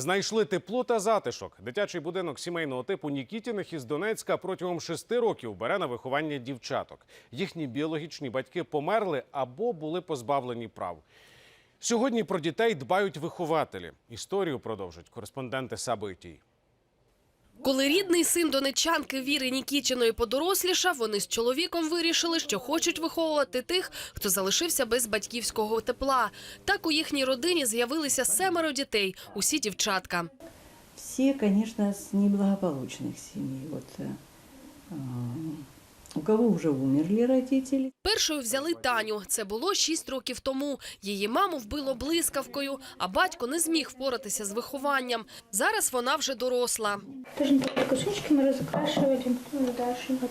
Знайшли тепло та затишок. Дитячий будинок сімейного типу Нікітіних із Донецька протягом шести років бере на виховання дівчаток. Їхні біологічні батьки померли або були позбавлені прав. Сьогодні про дітей дбають вихователі. Історію продовжать кореспонденти Сабитій. Коли рідний син донечанки Віри Нікічиної подорослішав, вони з чоловіком вирішили, що хочуть виховувати тих, хто залишився без батьківського тепла. Так у їхній родині з'явилися семеро дітей, усі дівчатка. Всі, звісно, з неблагополучних сімей. А, у кого вже умерли родители, Першою взяли Таню. Це було шість років тому. Її маму вбило блискавкою, а батько не зміг впоратися з вихованням. Зараз вона вже доросла. Тож такие кусочки ми розкрашувати. Вот.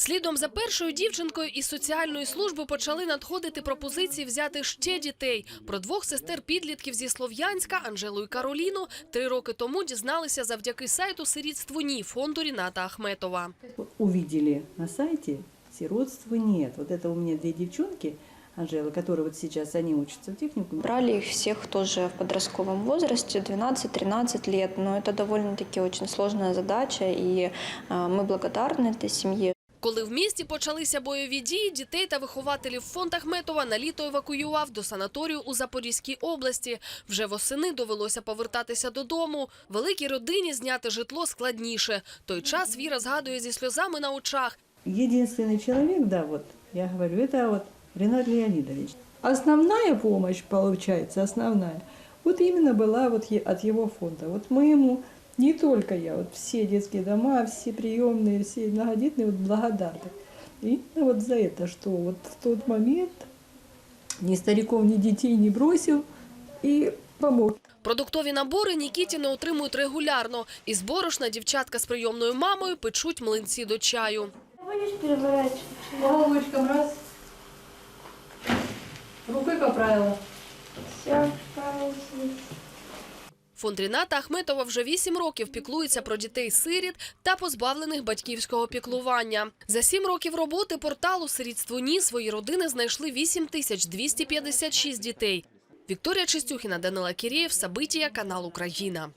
Слідом за першою дівчинкою із соціальної служби почали надходити пропозиції взяти ще дітей. Про двох сестер підлітків зі Слов'янська Анжелу і Кароліну три роки тому дізналися завдяки сайту «Сирітство ні» фонду Ріната Ахметова. увидели на сайте, сиротства нет. Вот это у меня две девчонки, Анжела, которые вот сейчас, они учатся в техникуме. Брали их всех тоже в подростковом возрасте, 12-13 лет, но это довольно-таки очень сложная задача, и э, мы благодарны этой семье. Коли в місті почалися бойові дії, дітей та вихователів фонд Ахметова на літо евакуював до санаторію у Запорізькій області. Вже восени довелося повертатися додому. Великій родині зняти житло складніше. Той час Віра згадує зі сльозами на очах. Единственный человек, да, вот, я говорю, это вот Ренат Леонидович. Основная помощь, получается, основная, вот именно была вот е- от его фонда. Вот мы ему, не только я, вот все детские дома, все приемные, все многодетные, вот благодарны. Именно вот за это, что вот в тот момент ни стариков, ни детей не бросил и помог. Продуктові набори Нікітіни отримують регулярно. Із борошна дівчатка з прийомною мамою печуть млинці до чаю. Будешь переворачивать? Головочком раз. Рукой поправила. Все, Фонд Ріната Ахметова вже вісім років піклується про дітей-сиріт та позбавлених батьківського піклування. За сім років роботи порталу «Сирітство ні» свої родини знайшли 8 тисяч 256 дітей. Вікторія Чистюхіна, Данила Кірєєв, Сабитія, канал Україна.